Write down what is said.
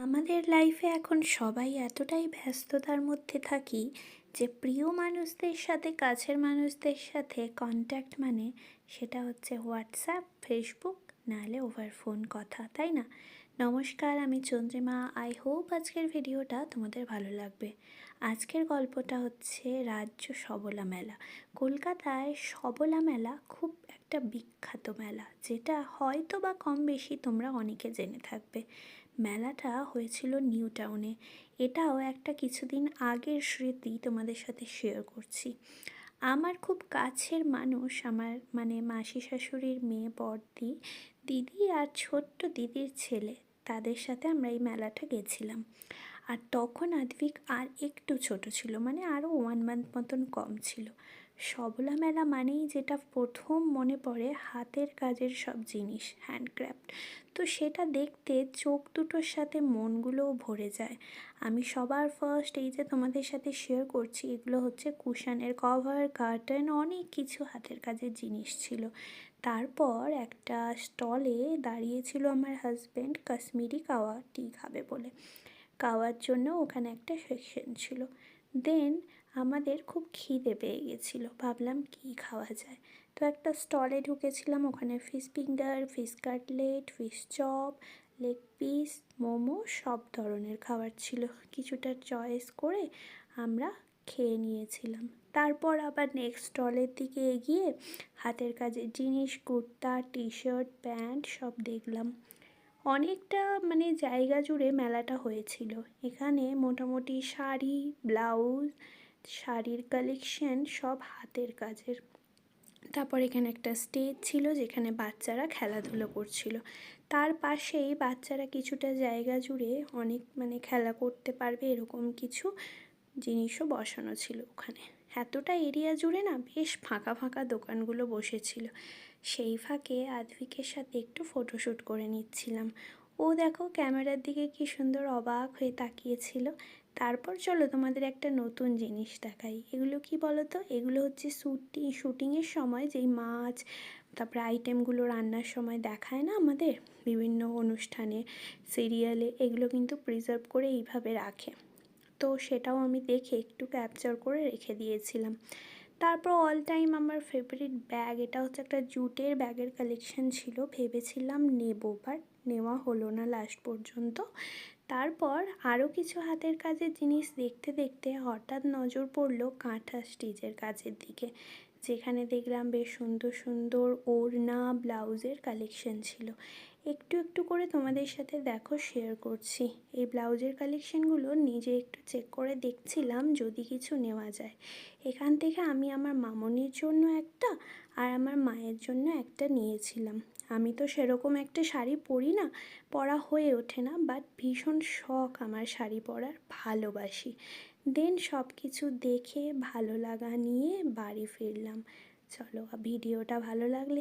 আমাদের লাইফে এখন সবাই এতটাই ব্যস্ততার মধ্যে থাকি যে প্রিয় মানুষদের সাথে, কাছের মানুষদের সাথে কন্ট্যাক্ট মানে সেটা হচ্ছে হোয়াটসঅ্যাপ ফেসবুক নাহলে ওভার ফোন কথা, তাই না? নমস্কার, আমি চন্দ্রিমা। আই হোপ আজকের ভিডিওটা তোমাদের ভালো লাগবে। আজকের গল্পটা হচ্ছে রাজ্য সবলা মেলা। কলকাতায় সবলা মেলা খুব একটা বিখ্যাত মেলা, যেটা হয়তো বা কম বেশি তোমরা অনেকে জেনে থাকবে। মেলাটা হয়েছিল নিউ টাউনে। এটাও একটা কিছুদিন আগের স্মৃতি তোমাদের সাথে শেয়ার করছি। আমার খুব কাছের মানুষ, আমার মানে মাসি শাশুড়ির মেয়ে বড়দি, দিদি আর ছোট্ট দিদির ছেলে, তাদের সাথে আমরা এই মেলাটা গেছিলাম। আর তখন আদভিক আর একটু ছোট ছিল মানে আরও ওয়ান মান্থ মতন কম ছিল। সবলা মেলা মানেই যেটা প্রথম মনে পড়ে হাতের কাজের সব জিনিস হ্যান্ডক্রাফট তো সেটা দেখতে চোখ দুটোর সাথে মনগুলোও ভরে যায়। আমি সবার ফার্স্ট এই যে তোমাদের সাথে শেয়ার করছি, এগুলো হচ্ছে কুশানের কভার কার্টেন অনেক কিছু হাতের কাজের জিনিস ছিল। তারপর একটা স্টলে দাঁড়িয়েছিল আমার হাজব্যান্ড কাশ্মীরি কাওয়া টি খাবে বলে। কাওয়ার জন্য ওখানে একটা সেকশন ছিল। দেন আমাদের খুব খিদে পেয়ে গেছিল। ভাবলাম কি খাওয়া যায়? তো একটা স্টলে ঢুকেছিলাম, ওখানে fish finger fish cutlet fish chop leg piece momo, সব ধরনের খাবার ছিল। কিছুটা চয়েস করে আমরা খেয়ে নিয়েছিলাম। তারপর আবার নেক্সট স্টলের দিকে এগিয়ে হাতের কাজের জিনিস, কুর্তা টি শার্ট প্যান্ট সব দেখলাম। অনেকটা মানে জায়গা জুড়ে মেলাটা হয়েছিল। এখানে মোটামুটি শাড়ি, ব্লাউজ শাড়ির কালেকশন সব হাতের কাজের। তারপর এখানে একটা স্টেজ ছিল যেখানে বাচ্চারা খেলাধুলো করছিল। তার পাশেই বাচ্চারা কিছুটা জায়গা জুড়ে অনেক মানে খেলা করতে পারবে এরকম কিছু জিনিসও বসানো ছিল ওখানে। এতটা এরিয়া জুড়ে না বেশ ফাঁকা ফাঁকা দোকানগুলো বসেছিল। সেই ফাঁকে আদভিকের সাথে একটু ফটোশ্যুট করে নিচ্ছিলাম। ও দেখো ক্যামেরার দিকে কি সুন্দর অবাক হয়ে তাকিয়েছিল। তারপর চলো তোমাদের একটা নতুন জিনিস দেখাই। এগুলো কি বলো তো এগুলো হচ্ছে শ্যুটিং শ্যুটিংয়ের সময় যেই মাছ, তারপরে আইটেমগুলো রান্নার সময় দেখায় না আমাদের? বিভিন্ন অনুষ্ঠানে সিরিয়ালে এগুলো কিন্তু প্রিজার্ভ করে এইভাবে রাখে। তো সেটাও আমি দেখে একটু ক্যাপচার করে রেখে দিয়েছিলাম। তারপর অল টাইম আমার ফেভারিট ব্যাগ এটা হচ্ছে একটা জুটের ব্যাগের কালেকশন ছিল, ভেবেছিলাম নেব বাট নেওয়া হলো না লাস্ট পর্যন্ত। তারপর আরও কিছু হাতের কাজের জিনিস দেখতে দেখতে হঠাৎ নজর পড়ল কাঁথা স্টিচের কাজের দিকে, যেখানে দেখলাম বেশ সুন্দর সুন্দর ওড়না, ব্লাউজের কালেকশন ছিল। একটু একটু করে তোমাদের সাথে দেখো শেয়ার করছি। এই ব্লাউজের কালেকশানগুলো নিজে একটু চেক করে দেখছিলাম, যদি কিছু নেওয়া যায়। এখান থেকে আমি আমার মামনির জন্য একটা আর আমার মায়ের জন্য একটা নিয়েছিলাম। আমি তো সেরকম একটা শাড়ি পরি না, পরা হয়ে ওঠে না বাট ভীষণ শখ আমার শাড়ি পরার, ভালোবাসি। দেন সব কিছু দেখে, ভালো লাগা নিয়ে বাড়ি ফিরলাম। চলো, ভিডিওটা ভালো লাগলে